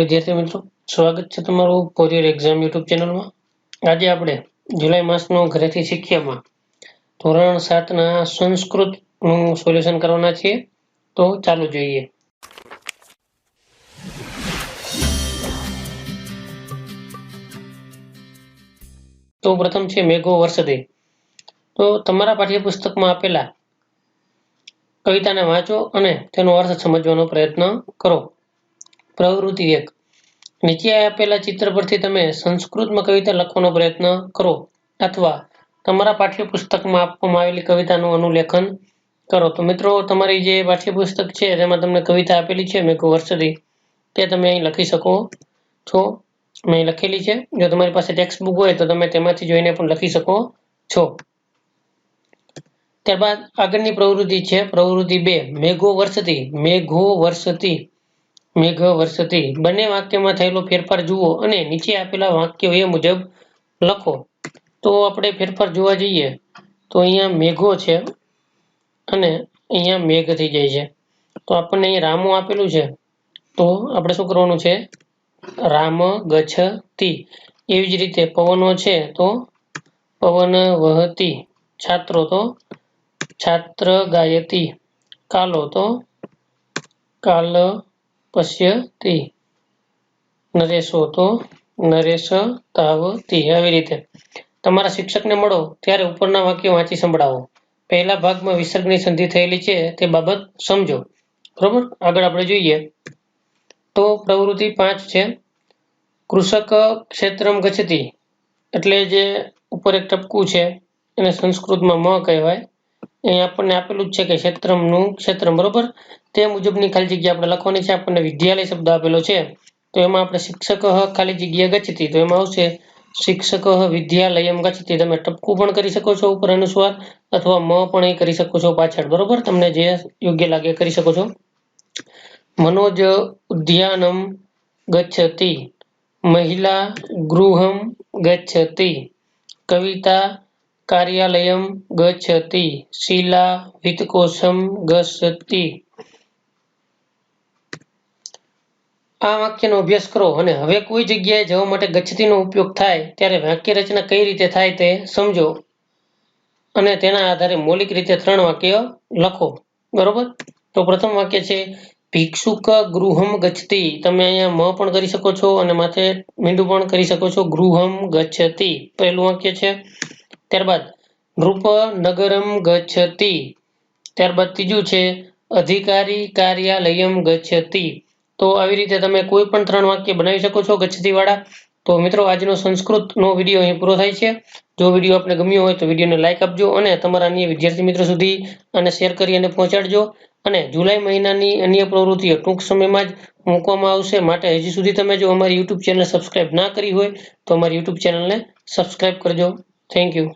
વિદ્યાર્થી મિત્રો, સ્વાગત છે તમારું ફોર એક્ઝામ યુટ્યુબ ચેનલમાં આજે આપણે જુલાઈ માસનો ઘરેથી શીખ્યામાં ધોરણ સાતના સંસ્કૃતનું સોલ્યુશન કરવાના છીએ. તો ચાલુ જોઈએ. તો પ્રથમ છે મેઘો વર્ષદે. તો તમારા પાઠ્યપુસ્તકમાં આપેલા કવિતાને વાંચો અને તેનો અર્થ સમજવાનો પ્રયત્ન કરો. પ્રવૃત્તિ એક. નીચે આપેલા ચિત્ર પરથી તમે સંસ્કૃતમાં કવિતા લખવાનો પ્રયત્ન કરો અથવા તમારા પાઠ્યપુસ્તકમાં આપવામાં આવેલી કવિતાનું અનુલેખન કરો. તો મિત્રો, તમારી જે પાઠ્યપુસ્તક છે તેમાં તમને કવિતા આપેલી છે મેઘો વર્ષથી તે તમે અહીં લખી શકો છો. મેં લખેલી છે. જો તમારી પાસે ટેક્સ્ટ બુક હોય, તો તમે તેમાંથી જોઈને પણ લખી શકો છો. ત્યારબાદ આગળની પ્રવૃત્તિ છે, પ્રવૃત્તિ બે. મેઘો વર્ષથી મેઘો વર્ષતી. મેઘ વર્ષતી બંને વાક્યમાં થયેલો ફેરફાર જુઓ અને નીચે આપેલા વાક્યો એ મુજબ લખો. તો આપણે ફેરફાર જોવા જઈએ તો અહીંયા મેઘો છે અને અહીંયા મેઘ થઈ જાય છે. તો આપણને અહીંયા રામો આપેલું છે. તો આપણે શું કરવાનું છે? રામ ગચ્છતી એવી જ રીતે પવનો છે તો પવન વહતી છાત્રો તો છાત્ર ગાયતી કાલો તો કાલ પશ્યતિ નરેશો તો નરેશ તાવતી આવી રીતે. તમારા શિક્ષકને મળો, ત્યારે ઉપરના વાક્યો વાંચી સંભળાવો. પહેલા ભાગમાં વિસર્ગની સંધિ થયેલી છે, તે બાબત સમજો. બરોબર? આગળ આપણે જોઈએ. તો પ્રવૃત્તિ પાંચ છે. કૃષક ક્ષેત્રમ ગચતી એટલે જે ઉપર એક ટપકું છે, એને સંસ્કૃતમાં મ કહેવાય. અહીં આપણને આપેલું જ છે કે ક્ષેત્રમનું ક્ષેત્રમ, બરોબર? તે મુજબની ખાલી જગ્યા આપણે લખવાની છે, આપણને વિદ્યાલય શબ્દ આપેલો છે. તો એમાં આપણે શિક્ષક ખાલી જગ્યા ગચતી, તો એમાં આવશે શિક્ષક વિદ્યાલયમ ગચ્છતી તમે ટપકું પણ કરી શકો છો ઉપર અનુસ્વાર, અથવા મ પણ એ કરી શકો છો પાછળ, બરોબર? તમને જે યોગ્ય લાગે કરી શકો છો. મનોજ ઉદ્યાનમ ગચ્છતી મહિલા ગૃહમ ગચ્છતી કવિતા કાર્યાલયમ ગચ્છતી, શીલા વિતકોષમ ગચ્છતી. આ વાક્યનો અભ્યાસ કરો અને હવે કોઈ જગ્યાએ જવા માટે ગચ્છતીનો ઉપયોગ થાય ત્યારે વાક્ય રચના કઈ રીતે થાય તે સમજો અને તેના આધારે મૌલિક રીતે ત્રણ વાક્ય લખો. બરોબર? તો પ્રથમ વાક્ય છે, ભિક્ષુક ગૃહમ ગચ્છતી. તમે અહીંયા મ પણ કરી શકો છો અને માથે મીંડું પણ કરી શકો છો. ગૃહમ ગચ્છતી. પહેલું વાક્ય છે ત્યારબાદ નૃપ નગરમ ગચ્છતિ. ત્યારબાદ ત્રીજું છે અધિકારી કાર્યાલયમ ગચ્છતિ. તો આવી રીતે તમે કોઈ પણ ત્રણ વાક્ય બનાવી શકો છો ગચ્છતી વાળા તો મિત્રો, આજનો સંસ્કૃતનો વીડિયો અહીં પૂરો થાય છે. જો વીડિયો આપને ગમ્યો હોય તો વિડીયોને લાઇક આપજો અને તમારા અન્ય વિદ્યાર્થી મિત્રો સુધી અને શેર કરી અને પહોંચાડજો. અને જુલાઈ મહિનાની અન્ય પ્રવૃત્તિઓ ટૂંક સમયમાં જ મૂકવામાં આવશે. માટે હજી સુધી તમે જો અમારી યુટ્યુબ ચેનલ સબસ્ક્રાઇબ ના કરી હોય તો અમારી યુટ્યુબ ચેનલને સબસ્ક્રાઇબ કરજો. Thank you.